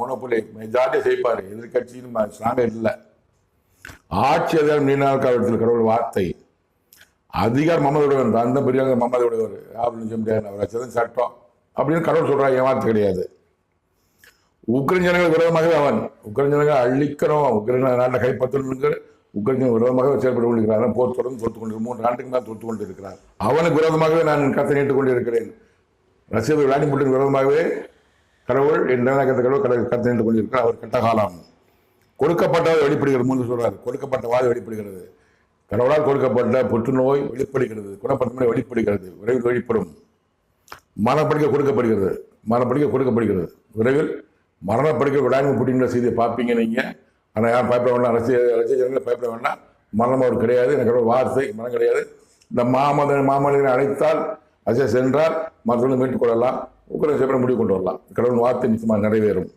Monopoly மெஜாரிட்டியை செய்ப்பார் எதிர்கட்சின்னு ஸ்ட்ராங்காக இல்லை. ஆட்சி அதிகாரம் நீண்ட காலத்தில் கடவுள் வார்த்தை. அதிகாரம் மமதோடவன் அந்த பெரியவங்க மமதோடவர் அப்படின்னு சொல்ல முடியாது. அவர் வச்சதும் சட்டம். அப்படின்னு கடவுள் சொல்கிறார் ஏன் வார்த்தை கிடையாது. உக்ரைன் ஜனங்கள் விரோதமாகவே அவன். உக்ரைன் ஜனங்கள் அழிக்கணும். உக்ரைன் நாட்டை கைப்பற்றணுங்கிற உக்ரைன் விரோதமாகவே விரோதமாக செயல்பட்டு கொண்டிருக்கிறார் போர் தொடர்ந்து தொத்து கொண்டு மூன்று ஆண்டுக்கு தான் தொத்து கொண்டு இருக்கிறார் அவனுக்கு விரோதமாகவே நான் கத்தை நீட்டுக் கொண்டிருக்கிறேன். ரஷ்ய விளாடி புட்டின் விரோதமாகவே கடவுள் என் நிலநகரத்தை கடவுள் கடவுள் கருத்து நின்று கொண்டிருக்கிறார். அவர் கெட்ட காலம். கொடுக்கப்பட்டவை வெளிப்படுகிறது மூன்று சொல்றார் கொடுக்கப்பட்ட வாது வெளிப்படுகிறது. கடவுளால் கொடுக்கப்பட்ட புற்றுநோய் வெளிப்படுகிறது. குணப்படுத்த வெளிப்படுகிறது. விரைவில் வெளிப்படும். மரணப்படுக்கை கொடுக்கப்படுகிறது. மரணப்படுக்கை கொடுக்கப்படுகிறது. விரைவில் மரணப்படுக்கை விடாமல் புட்டிங்கிற செய்தியை பார்ப்பீங்க நீங்கள் ஆனால் யாரும் பயப்பட வேண்டாம். அரசியல் அரசியல் ஜனங்களை பயப்பட வேண்டாம். மரணம் அவர் கிடையாது. எனக்கு ஒரு வார்த்தை மரணம் கிடையாது. இந்த மாமத மாமனிதனை அழைத்தால் அரசியல் சென்றால் மற்றவர்கள் மீட்டுக் கொள்ளலாம். உக்ரைன் செய்ய முடிவு கொண்டு வரலாம். கடவுள் வார்த்தை நிச்சயமாக நிறைவேறும்.